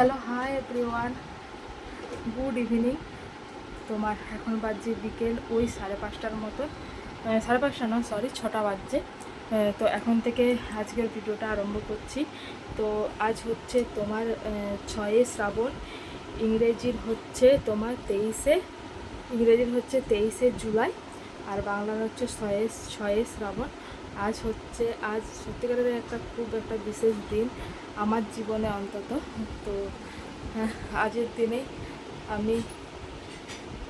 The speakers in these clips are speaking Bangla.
Hello hi everyone good evening তোমার এখন বাজছে বিকেল ওই সাড়ে পাঁচটার মতো। সাড়ে পাঁচটা না সরি ছটা বাজছে। তো এখন থেকে আজকের ভিডিওটা আরম্ভ করছি। তো আজ হচ্ছে তোমার ছয়ে শ্রাবণ, ইংরেজির হচ্ছে তোমার তেইশে, ইংরেজির হচ্ছে তেইশে জুলাই, আর বাংলার হচ্ছে ছয়ে ছয়ে শ্রাবণ। আজ হচ্ছে আজ সত্যিকারের একটা খুব একটা বিশেষ দিন আমার জীবনে অন্তত। তো হ্যাঁ, আজের দিনে আমি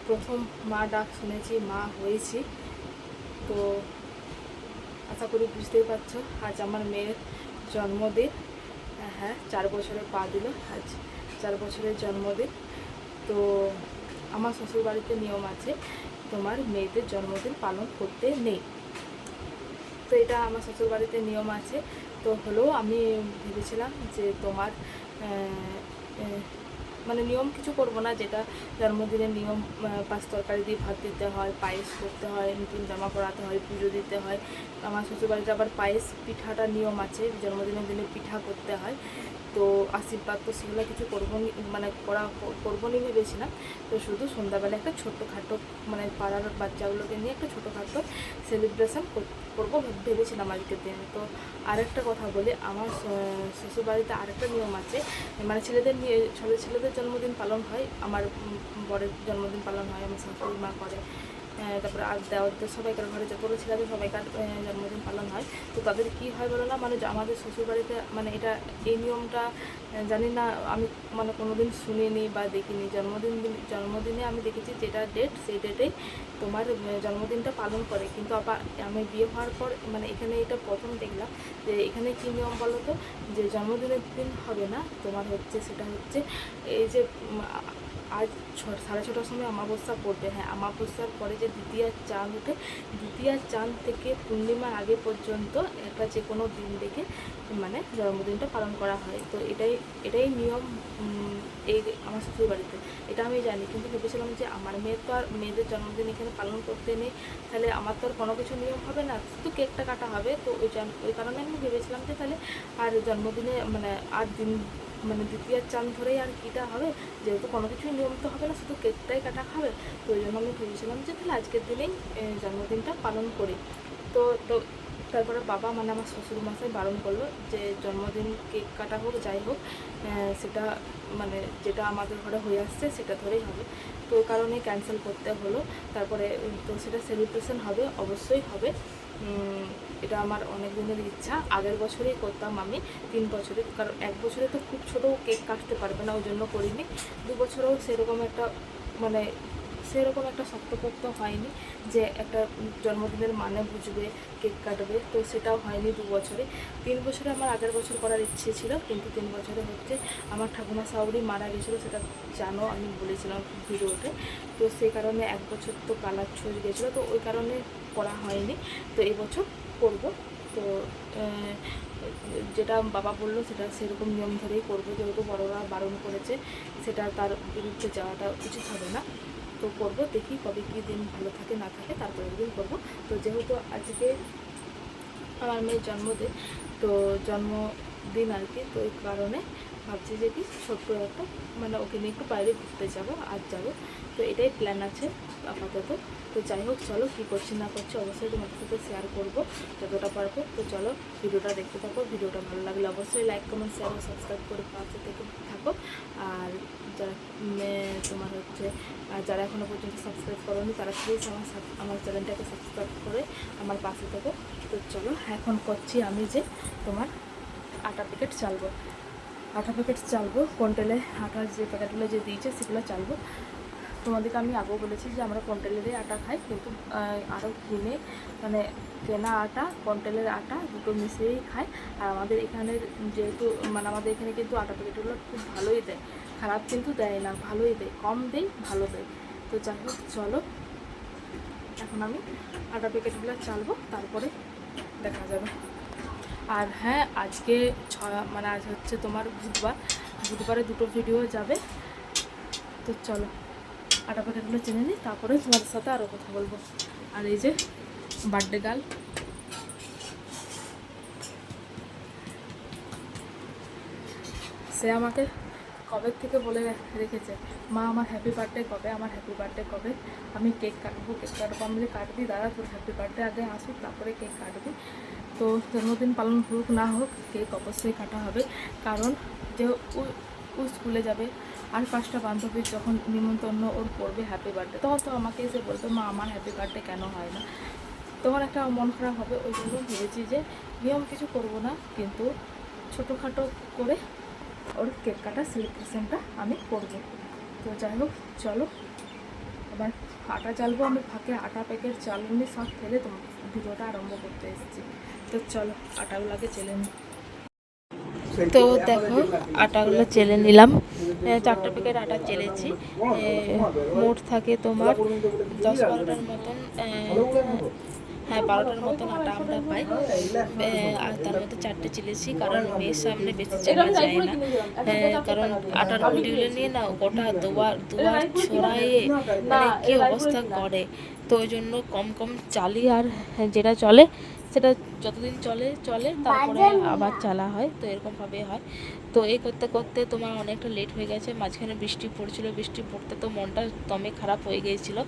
প্রথম মা ডাক শুনেছি মা হয়েছি। তো আশা করি বুঝতেই পারছ আজ আমার মেয়ের জন্মদিন। হ্যাঁ চার বছরে পা দিল আজ চার বছরের জন্মদিন। তো আমার শ্বশুরবাড়িতে নিয়ম আছে তোমার মেয়েদের জন্মদিন পালন করতে নেই। তো এটা আমার শ্বশুর বাড়িতে নিয়ম আছে। তো হলেও আমি ভেবেছিলাম যে তোমার মানে নিয়ম কিছু করব না, যেটা জন্মদিনের নিয়ম পাঁচ তরকারি দিয়ে ভাত দিতে হয়, পায়েস করতে হয়, নতুন জামা পরাতে হয়, পুজো দিতে হয়। আমার শ্বশুর বাড়িতে আবার পায়েস পিঠাটা নিয়ম আছে, জন্মদিনের দিনে পিঠা করতে হয়। তো আশীর্বাদ তো সেগুলো কিছু করব মানে করা, করব নি ভেবেছিলাম। তো শুধু সন্ধ্যাবেলা একটা ছোট্টখাটো মানে পাড়ার বাচ্চাগুলোকে নিয়ে একটা ছোটোখাটো সেলিব্রেশন করব ভেবেছিলাম আজকের দিনে। তো আরেকটা কথা বলি, আমার শ্বশুরবাড়িতে আরেকটা নিয়ম আছে মানে ছেলেদের নিয়ে, ছেলে ছেলেদের জন্মদিন পালন হয়, আমার বরের জন্মদিন পালন হয়, আমার শাশুড়ি মা করে। তারপরে আর দেওয়ারদের সবাইকার ঘরে যতগুলো ছেলেদের সবাইকার আহ, জন্মদিন পালন হয়। তো তাদের কি হয় বলো না মানে আমাদের শ্বশুরবাড়িতে মানে এটা এই নিয়মটা জানি না আমি মানে কোনোদিন শুনিনি বা দেখিনি। জন্মদিন দিন- জন্মদিনে আমি দেখেছি যেটা ডেট সেই ডেটেই তোমার জন্মদিনটা পালন করে। কিন্তু আবার আমি বিয়ে হওয়ার পর মানে এখানে এটা প্রথম দেখলাম যে এখানে কী নিয়ম বলো তো? যে জন্মদিনের দিন হবে না তোমার হচ্ছে সেটা হচ্ছে এই যে আজ সাড়ে ছটার সময় অমাবস্যা পড়বে। হ্যাঁ অমাবস্যার পরে যে দ্বিতীয় চাঁদ ওঠে, দ্বিতীয় চাঁদ থেকে পূর্ণিমার আগে পর্যন্ত একটা যে কোনো দিন দেখে মানে জন্মদিনটা পালন করা হয়। তো এটাই এটাই নিয়ম এই আমার শ্বশুর বাড়িতে এটা আমি জানি, কিন্তু ভেবেছিলাম যে আমার মেয়ের তো আর, মেয়েদের জন্মদিন এখানে পালন করতে নেই। তাহলে আমার তো আর কোনো কিছু নিয়ম হবে না, শুধু কেকটা কাটা হবে। তো ওই ওই কারণে আমি ভেবেছিলাম যে তাহলে আর জন্মদিনে মানে আর দিন মানে দ্বিতীয় চান ধরেই আর কীটা হবে, যেহেতু কোনো কিছুই নিয়ম তো হবে না, শুধু কেকটাই কাটা খাবে তো ওই জন্য আমি ভেবেছিলাম যে তাহলে আজকের দিনেই জন্মদিনটা পালন করি। তো তো তারপরে বাবা মানে আমার শ্বশুর মশাই বারণ করল যে জন্মদিন কেক কাটা হোক, যাই হোক সেটা মানে যেটা আমাদের ঘরে হয়ে আসছে সেটা ধরেই হবে। তো কারণে ক্যান্সেল করতে হলো। তারপরে, তো সেটা সেলিব্রেশন হবে, অবশ্যই হবে। এটা আমার অনেক দিনের ইচ্ছা। আগের বছরেই করতাম আমি তিন বছরে। কারণ এক বছরে তো খুব ছোটো কেক কাটতে পারবে না ওই জন্য করিনি। দু বছরেও সেরকম একটা মানে সেরকম একটা শক্তপোক্ত হয়নি যে একটা জন্মদিনের মানে বুঝবে, কেক কাটবে। তো সেটাও হয়নি দু বছরে। তিন বছরে আমার আগের বছর করার ইচ্ছে ছিল, কিন্তু তিন বছরে হচ্ছে আমার ঠাকুমা সাউরি মারা গেছিল, সেটা জানো, আমি বলেছিলাম ভিডিওতে। তো সেই কারণে এক বছর তো কালার ছোঁচ গেছিল, তো ওই কারণে করা হয়নি। তো এই বছর করব। তো যেটা বাবা বলল সেটা সেরকম নিয়ম ধরেই করব, যেহেতু বড়রা বারণ করেছে, সেটা তার বিরুদ্ধে যাওয়াটা উচিত হবে না। তো করব, দেখি কবে কী দিন ভালো থাকে, না থাকে তারপরের দিন করব। তো যেহেতু আজকে আমার মেয়ের জন্মদিন, তো জন্মদিন আর কি, তো এই কারণে ভাবছি যে কি ছোট্ট একটা মানে ওকে নিয়ে একটু বাইরে ঘুরতে যাব, আর যাব। তো এটাই প্ল্যান আছে আপাতত। তো যাই হোক, চলো কী করছি না করছি অবশ্যই তোমাদের সাথে শেয়ার করব যতটা পারব। তো চলো ভিডিওটা দেখতে থাকো, ভিডিওটা ভালো লাগলে অবশ্যই লাইক কমেন্ট শেয়ার ও সাবস্ক্রাইব করে পাশে থেকে থাকো। আর যারা তোমার হচ্ছে যারা এখনও পর্যন্ত সাবস্ক্রাইব করোনি, তারা প্লিজ আমার আমার চ্যানেলটাকে সাবস্ক্রাইব করে আমার পাশে থাকো। তো চলো, এখন করছি আমি যে তোমার আটা প্যাকেট চালবো। আটা প্যাকেট চালবো কন্টেলে আটার যে প্যাকেটগুলো যে দিয়েছে সেগুলো চালবো। তোমাদেরকে আমি আগেও বলেছি যে আমরা কন্টেলেরই আটা খাই, কিন্তু আরও কিনে মানে কেনা আটা কন্টেলের আটা দুটো মিশিয়েই খাই। আর আমাদের এখানের যেহেতু মানে আমাদের এখানে কিন্তু আটা প্যাকেটগুলো খুব ভালোই দেয়। খারাপ কিন্তু দেয় না, ভালোই দেয়। কম দেয় ভালো দেয়। তো যাই হোক, চলো। এখন আমি আটা প্যাকেটগুলো চালবো, তারপরে দেখা যাবে। আর হ্যাঁ আজকে ছ মানে আজ হচ্ছে তোমার বুধবার। বুধবারে দুটো ভিডিও যাবে। তো চলো আটা প্যাকেটগুলো চিনে নিই, তারপরে তোমাদের সাথে আরও কথা বলব। আর এই যে বার্থডে গার্ল সে আমাকে কবে থেকে বলে রেখেছে, মা, আমার হ্যাপি বার্থডে কবে? আমার হ্যাপি বার্থডে কবে? আমি কেক কাটবো কেক কাটবো, আমি কাটবি দাদা তোর হ্যাপি বার্থডে আগে আসুক, তারপরে কেক কাটবি। তো জন্মদিন পালন হোক না হোক, কেক অবশ্যই কাটা হবে। কারণ যে ও- স্কুলে যাবে আর পাঁচটা বান্ধবীর যখন নিমন্ত্রণ ওর করবে হ্যাপি বার্থডে তখন তো আমাকে এসে বলবে, মা, আমার হ্যাপি বার্থডে কেন হয় না? তখন একটা মন খারাপ হবে। ওই জন্য ভেবেছি যে নিয়ম কিছু করব না, কিন্তু ছোটোখাটো করে ওর কেক কাটা সেলিব্রেশনটা আমি করব। তো যাই হোক, চলো। এবার আটা চালবো আমি ফাঁকে আটা প্যাকেট চালনি সব ফেলে তোমার ভিডিওটা আরম্ভ করতে এসেছি। তো চলো আটাগুলোকে চেলে নিই তো দেখো আটাগুলো চেলে নিলাম চারটে প্যাকেট আটা চেলেছি মোট থাকে তোমার দশ বারোটার মতন হ্যাঁ বারোটার মতন আটা আমরা পাই আর তার মধ্যে চারটে চেলেছি কারণ মেয়ের সামনে বেশি চেলা যায় না কারণ আটার গুলিগুলো নিয়ে না গোটা দুবার দুবার ছড়াইয়ে মানে কি অবস্থা করে তো ওই জন্য কম কম চালি আর যেটা চলে সেটা যতদিন চলে চলে তারপরে আবার চালা হয় তো এরকমভাবে হয়। তো এই করতে করতে তোমার অনেকটা লেট হয়ে গেছে মাঝখানে বৃষ্টি পড়ছিল বৃষ্টি পড়তে তো মনটা দমে খারাপ হয়ে গিয়েছিল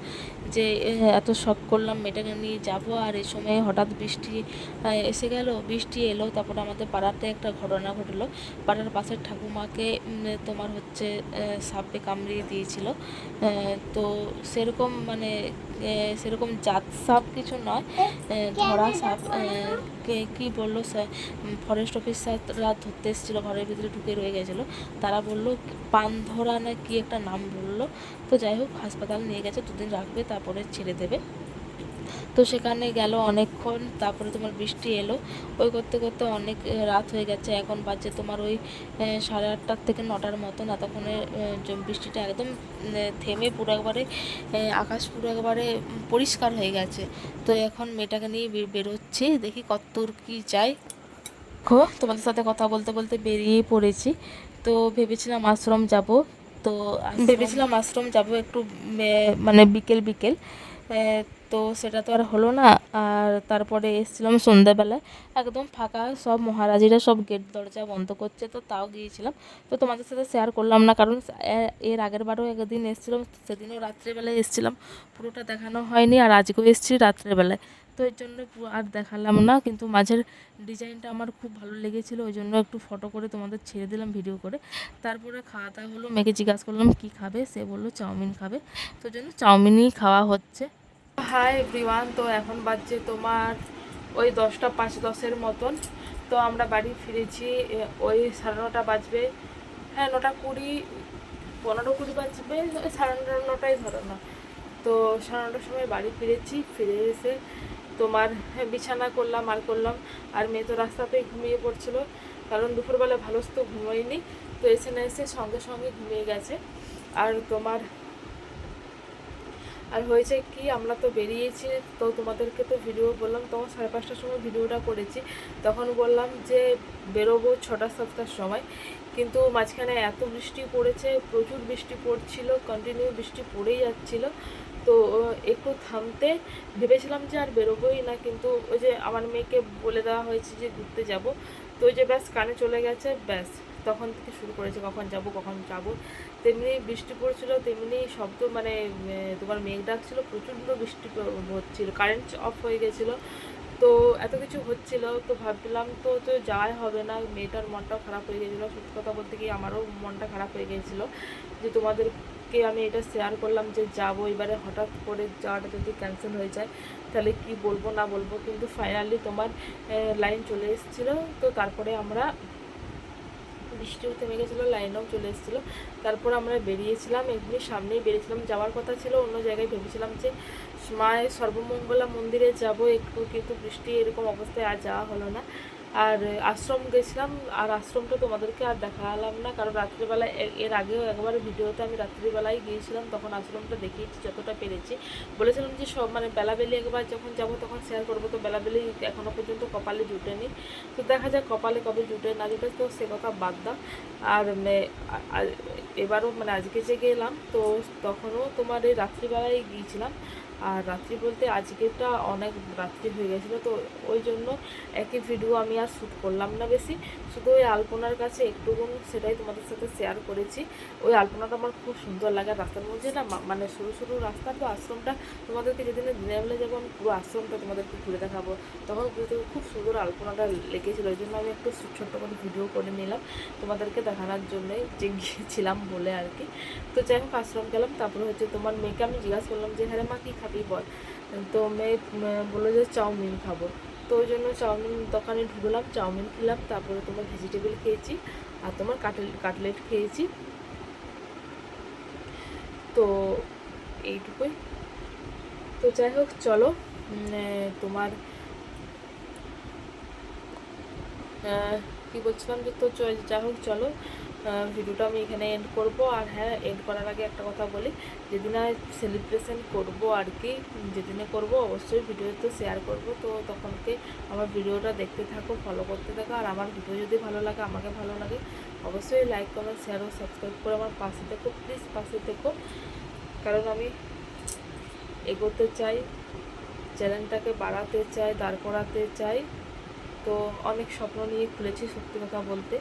যে এত শখ করলাম মেয়েটাকে নিয়ে যাব আর এই সময় হঠাৎ বৃষ্টি এসে গেল বৃষ্টি এলো তারপরে আমাদের পাড়াতে একটা ঘটনা ঘটলো। পাড়ার পাশের ঠাকুমাকে তোমার হচ্ছে সাপে কামড়িয়ে দিয়েছিল। তো সেরকম মানে সেরকম জাত সাপ কিছু নয় ধরা সাপ কে বলল, স্যার ফরেস্ট অফিস অফিসাররা ধরতে এসেছিল, ঘরের ভিতরে ঢুকে রয়ে গেছিল। তারা বলল পান ধরা না কি একটা নাম বলল? তো যাই হোক, হাসপাতাল নিয়ে গেছে, দুদিন রাখবে, তারপরে ছেড়ে দেবে। তো সেখানে গেল অনেকক্ষণ তারপরে তোমার বৃষ্টি এলো। ওই করতে করতে অনেক রাত হয়ে গেছে। এখন বাজে তোমার ওই সাড়ে আটটার থেকে নটার মতন। এতক্ষণে বৃষ্টিটা একদম থেমে পুরো একবারে আকাশ পুরো একবারে পরিষ্কার হয়ে গেছে। তো এখন মেয়েটাকে নিয়ে বেরোচ্ছি। দেখি কত কী যায়। খো তোমাদের সাথে কথা বলতে বলতে বেরিয়ে পড়েছি। তো ভেবেছিলাম আশ্রম যাব। তো ভেবেছিলাম আশ্রম যাব একটু মানে বিকেল বিকেল। তো সেটা তো আর হলো না। আর তারপরে এসেছিলাম সন্ধ্যাবেলায় একদম ফাঁকা, সব মহারাজিরা সব গেট দরজা বন্ধ করছে, তো তাও গিয়েছিলাম। তো তোমাদের সাথে শেয়ার করলাম না, কারণ এর আগের বারও একদিন এসেছিলাম, সেদিনও রাত্রেবেলায় এসেছিলাম। পুরোটা দেখানো হয়নি, আর আজকেও এসেছি রাত্রেবেলায়। তো এর জন্য আর দেখালাম না, কিন্তু মাঝের ডিজাইনটা আমার খুব ভালো লেগেছিলো, ওই জন্য একটু ফটো করে তোমাদের ছেড়ে দিলাম ভিডিও করে। তারপরে খাওয়া দাওয়া হলো মেয়েকে জিজ্ঞাসা করলাম, কী খাবে? সে বলল, চাউমিন খাবে। তো জন্য চাউমিনই খাওয়া হচ্ছে। হাই এভরিওয়ান তো এখন বাজছে তোমার ওই দশটা পাঁচ দশের মতন। তো আমরা বাড়ি ফিরেছি ওই সাড়ে নটা বাজবে। হ্যাঁ নটা কুড়ি পনেরো কুড়ি বাজবে ওই সাড়ে নটা নটাই ধরো না। তো সাড়ে নটার সময় বাড়ি ফিরেছি ফিরে এসে তোমার হ্যাঁ, বিছানা করলাম আর করলাম। আর মেয়ে তো রাস্তাতেই ঘুমিয়ে পড়ছিল কারণ দুপুরবেলা ভালো তো ঘুমোয়নি। তো এসে না এসে সঙ্গে সঙ্গে ঘুমিয়ে গেছে। আর তোমার আর হয়েছে কি, আমরা তো বেরিয়েছি, তো তোমাদেরকে তো ভিডিও বললাম, তখন সাড়ে পাঁচটার সময় ভিডিওটা করেছি। তখন বললাম যে, বেরোবো ছটা সাতটার সময়। কিন্তু মাঝখানে এত বৃষ্টি পড়েছে, প্রচুর বৃষ্টি পড়ছিল কন্টিনিউ বৃষ্টি পড়েই যাচ্ছিল। তো একটু থামতে ভেবেছিলাম যে আর বেরোবোই না, কিন্তু ওই যে আমার মেয়েকে বলে দেওয়া হয়েছে যে ঘুরতে যাব। তো ওই যে ব্যাস, কানে চলে গেছে, ব্যাস, তখন থেকে শুরু করেছে, কখন যাব কখন যাব। তেমনি বৃষ্টি পড়ছিল, তেমনি শব্দ মানে তোমার মেঘ ডাকছিল, প্রচণ্ড বৃষ্টি হচ্ছিল কারেন্ট অফ হয়ে গেছিল। তো এত কিছু হচ্ছিল, তো ভাবলাম তো তো যাওয়াই হবে না, মেয়েটার মনটাও খারাপ হয়ে গেছিল। সত্যি কথা বলতে গিয়ে আমারও মনটা খারাপ হয়ে গেছিল যে তোমাদেরকে আমি এটা শেয়ার করলাম যে যাব, এবারে হঠাৎ করে যাওয়াটা যদি ক্যান্সেল হয়ে যায়, তাহলে কি বলব না বলব। কিন্তু ফাইনালি তোমার লাইন চলে এসেছিল, তো তারপরে আমরা বৃষ্টিও থেমে গেছিল লাইনও চলে এসেছিল। তারপর আমরা বেরিয়েছিলাম, এমনি সামনেই বেরিয়েছিলাম। যাওয়ার কথা ছিল, অন্য জায়গায় ভেবেছিলাম যে, মায়ের সর্বমঙ্গলা মন্দিরে যাব, একটু কিন্তু বৃষ্টি এরকম অবস্থায় আর যাওয়া হলো না। আর আশ্রম গেছিলাম, আর আশ্রমটা তোমাদেরকে আর দেখালাম না, কারণ রাত্রিবেলায় এর আগেও একবার ভিডিওতে আমি রাত্রিবেলায় গিয়েছিলাম, তখন আশ্রমটা দেখিয়েছি যতটা পেরেছি। বলেছিলাম যে সব মানে বেলাবেলি একবার যখন যাব তখন শেয়ার করব, তো বেলাবেলি এখনও পর্যন্ত কপালে জুটেনি। তো দেখা যাক কপালে কবে জুটে না জুটে, তো সে কথা বাদ দাও। আর এবারও মানে আজকে যে গেলাম, তো তখনও তোমার এই রাত্রিবেলায় গিয়েছিলাম। আর রাত্রি বলতে আজকেটা অনেক রাত্রি হয়ে গেছিল, তো ওই জন্য একই ভিডিও আমি আর শ্যুট করলাম না বেশি। শুধু ওই আলপনার কাছে একটুকুন সেটাই তোমাদের সাথে শেয়ার করেছি। ওই আলপনাটা আমার খুব সুন্দর লাগে রাস্তার মধ্যে না মানে সরু সরু রাস্তা, তো আশ্রমটা তোমাদেরকে যেদিনে দিনের বেলা যাব পুরো আশ্রমটা তোমাদেরকে ঘুরে দেখাবো। তখন খুব সুন্দর আলপনাটা লেগেছিলো, ওই জন্য আমি একটু ছোট্ট করে ভিডিও করে নিলাম তোমাদেরকে দেখানোর জন্যই, যে গিয়েছিলাম বলে আর কি। তো যাই হোক, আশ্রম গেলাম, তারপরে হচ্ছে তোমার মেয়েকে আমি জিজ্ঞাসা করলাম যে হ্যাঁ মা, কী খাবি বল। তো মেয়ে বলল যে চাউমিন খাব। তো ওই জন্য চাউমিন দোকানে ঢুকলাম, চাউমিন খেলাম, তারপরে তোমার ভেজিটেবল খেয়েছি আর তোমার কাটল, কাটলেট খেয়েছি। তো এইটুকুই। তো যাই হোক, চলো তোমার কি বলছিলাম যে তো যাই হোক, চলো। ভিডিওটা আমি এখানে এন্ড করব। আর হ্যাঁ এন্ড করার আগে একটা কথা বলি, যেদিন সেলিব্রেশন করব আর কি, যেদিনে করব অবশ্যই ভিডিওতে শেয়ার করব। তো তখনকে আমার ভিডিওটা দেখতে থাকো ফলো করতে থাকো। আর আমার ভিডিও যদি ভালো লাগে, আমাকে ভালো লাগে, অবশ্যই লাইক কমেন্ট শেয়ার ও সাবস্ক্রাইব করে আমার পাশে থেকো। প্লিজ পাশে থেকো। কারণ আমি এগোতে চাই, চ্যানেলটাকে বাড়াতে চাই, দাঁড় করাতে চাই। তো অনেক স্বপ্ন নিয়ে খুলেছি সত্যি কথা বলতে।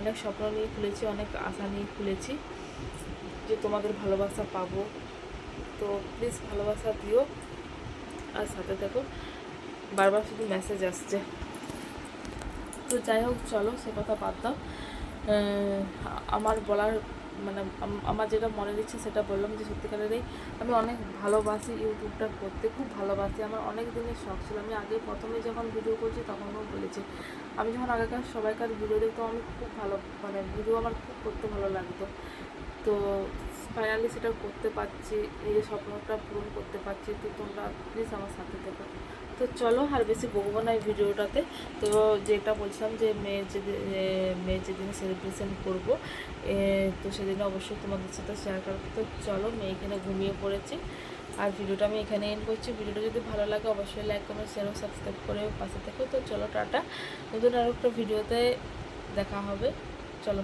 অনেক স্বপ্ন নিয়ে খুলেছি, অনেক আশা নিয়ে খুলেছি যে তোমাদের ভালোবাসা পাবো। তো প্লিজ ভালোবাসা দিও। আর সাথে থাকো, বারবার শুধু মেসেজ আসছে। তো যাই হোক, চলো সে কথা বাদ দাও। আমার বলার মানে আমার যেটা মনের ইচ্ছে সেটা বললাম যে সত্যিকারেরই আমি অনেক ভালোবাসি ইউটিউবটা করতে, খুব ভালোবাসি। আমার অনেক দিনের শখ ছিল। আমি আগে প্রথমে যখন ভিডিও করছি তখনও বলেছি, আমি যখন আগেকার সবাইকার ভিডিও দেখতাম, আমি খুব ভালো মানে ভিডিও আমার খুব করতে ভালো লাগতো। তো ফাইনালি সেটা করতে পারছি, নিজের স্বপ্নটা পূরণ করতে পারছি। তো তোমরা প্লিজ আমার সাথে থেকো। তো চলো আর বেশি বলব না এই ভিডিওটাতে। তো যেটা বলছিলাম যে মেয়ের যেদিন মেয়ের যেদিন সেলিব্রেশন করব তো সেদিন অবশ্যই তোমাদের সাথে শেয়ার করব। তো চলো মেয়ে এখানে ঘুমিয়ে পড়েছে। আর ভিডিওটা আমি এখানে এন্ড করছি। ভিডিওটা যদি ভালো লাগে অবশ্যই লাইক কমেন্ট শেয়ার সাবস্ক্রাইব করে পাশে থেকো। তো চলো টাটা। নতুন আরও একটা ভিডিওতে দেখা হবে। চলো।